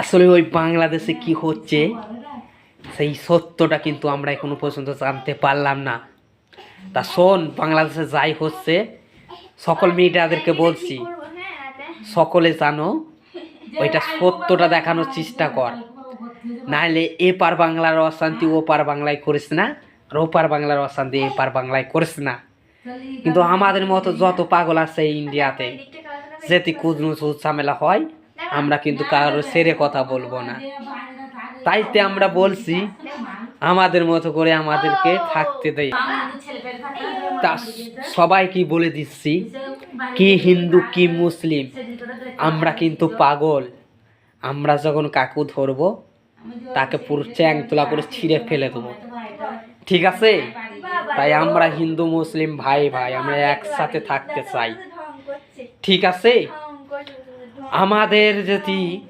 আসলে ওই বাংলাদেশে কি হচ্ছে, সেই সত্যটা কিন্তু আমরা এখনও পর্যন্ত জানতে পারলাম না। তা শোন, বাংলাদেশে যাই হচ্ছে, সকল মিডিয়াদেরকে বলছি, সকলে জানো, ওইটা সত্যটা দেখানোর চেষ্টা কর। নাহলে এপার বাংলার অশান্তি ওপার বাংলায় করিস না, আর ওপার বাংলার অশান্তি এপার বাংলায় করিস না। কিন্তু আমাদের মতো যত পাগল আছে ইন্ডিয়াতে, যেতে কুদনুস ঝামেলা হয় আমরা কিন্তু কারও সেরে কথা বলব না। তাইতে আমরা বলছি, আমাদের মতো করে আমাদেরকে থাকতে দেয় তা সবাইকে বলে দিচ্ছি? কি হিন্দু, কি মুসলিম, আমরা কিন্তু পাগল। আমরা যখন কাকু ধরবো, তাকে পুরো চ্যাং তোলা করে ছিঁড়ে ফেলে দেবো। ঠিক আছে? তাই আমরা হিন্দু, মুসলিম, ভাই ভাই, আমরা একসাথে থাকতে চাই। ঠিক আছে? আমাদের যদি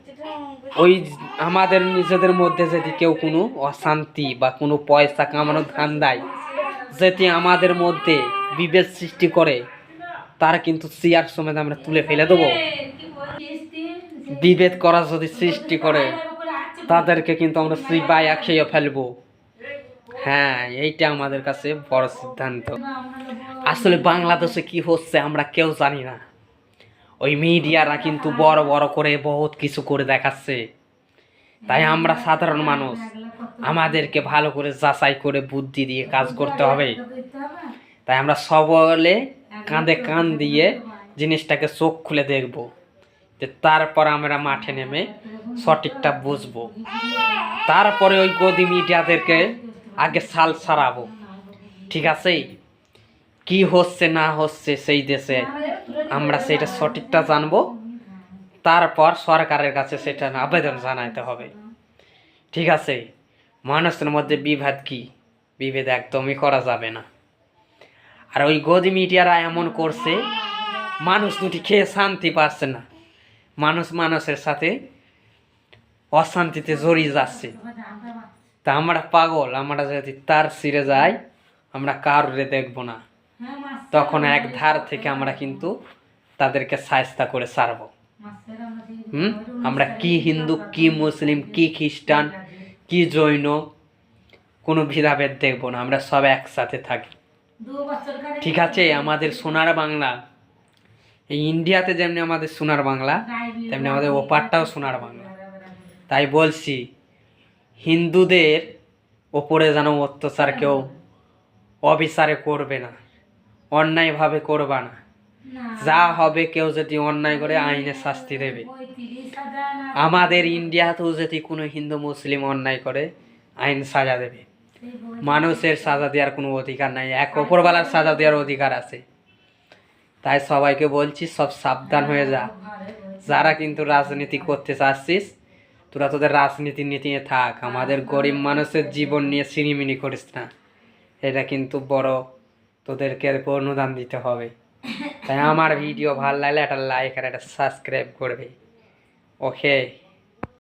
ওই আমাদের নিজেদের মধ্যে যদি কেউ কোনো অশান্তি বা কোনো পয়সা কামানোর ধান্দায় যদি আমাদের মধ্যে বিভেদ সৃষ্টি করে, তার কিন্তু চেয়ার সমেত আমরা তুলে ফেলে দেবো। বিভেদ করা যদি সৃষ্টি করে, তাদেরকে কিন্তু আমরা সিবাইয়া খেয়ে ফেলব। হ্যাঁ এইটা আমাদের কাছে বড় সিদ্ধান্ত। আসলে বাংলাদেশে কি হচ্ছে আমরা কেউ জানি না। ওই মিডিয়ারা কিন্তু বড় বড় করে বহুত কিছু করে দেখাচ্ছে। তাই আমরা সাধারণ মানুষ, আমাদেরকে ভালো করে যাচাই করে বুদ্ধি দিয়ে কাজ করতে হবে। তাই আমরা সকলে কাঁধে কান দিয়ে জিনিসটাকে চোখ খুলে দেখব, যে তারপর আমরা মাঠে নেমে সঠিকটা বুঝব। তারপরে ওই গদি মিডিয়াদেরকে আগে সাল সারাবো। ঠিক আছে? কি হচ্ছে না হচ্ছে সেই দেশে আমরা সেটা সঠিকটা জানব। তারপর সরকারের কাছে সেটা আবেদন জানাইতে হবে। ঠিক আছে? মানুষের মধ্যে বিভেদ কি? বিভেদ একদমই করা যাবে না। আর ওই গদি মিডিয়ারা এমন করছে, মানুষ দুটি খেয়ে শান্তি পাচ্ছে না। মানুষ মানুষের সাথে অশান্তিতে জড়িয়ে যাচ্ছে। তা আমরা পাগল, আমরা যদি তার সিরে যাই, আমরা কারোরে দেখব না। তখন এক ধার থেকে আমরা কিন্তু তাদেরকে সায়স্তা করে সারব। হুম? আমরা কি হিন্দু, কি মুসলিম, কি খ্রিস্টান, কি জৈন, কোনো ভেদাভেদ দেখব না, আমরা সব একসাথে থাকি। ঠিক আছে, আমাদের সোনার বাংলা, এই ইন্ডিয়াতে যেমনি আমাদের সোনার বাংলা, তেমনি আমাদের ওপারটাও সোনার বাংলা। তাই বলছি, হিন্দুদের ওপরে যেন অত্যাচার কেউ অবিচারে করবে না, অন্যায়ভাবে করবা না। যা হবে কেউ যদি অন্যায় করে আইনে শাস্তি দেবে। আমাদের ইন্ডিয়াতেও যদি কোনো হিন্দু মুসলিম অন্যায় করে আইন সাজা দেবে। মানুষের সাজা দেওয়ার কোনো অধিকার নাই। এক ওপরওয়ালার সাজা দেওয়ার অধিকার আছে। তাই সবাইকে বলছি সব সাবধান হয়ে যা। যারা কিন্তু রাজনীতি করতে চাচ্ছিস তোরা তোদের রাজনীতি নীতি নিয়ে থাক। আমাদের গরিব মানুষের জীবন নিয়ে সিনিমিনি করিস না। এটা কিন্তু বড় তোদেরকে অনুদান দিতে হবে। তাই আমার ভিডিও ভালো লাগলে একটা লাইক আর একটা সাবস্ক্রাইব করবে। ওকে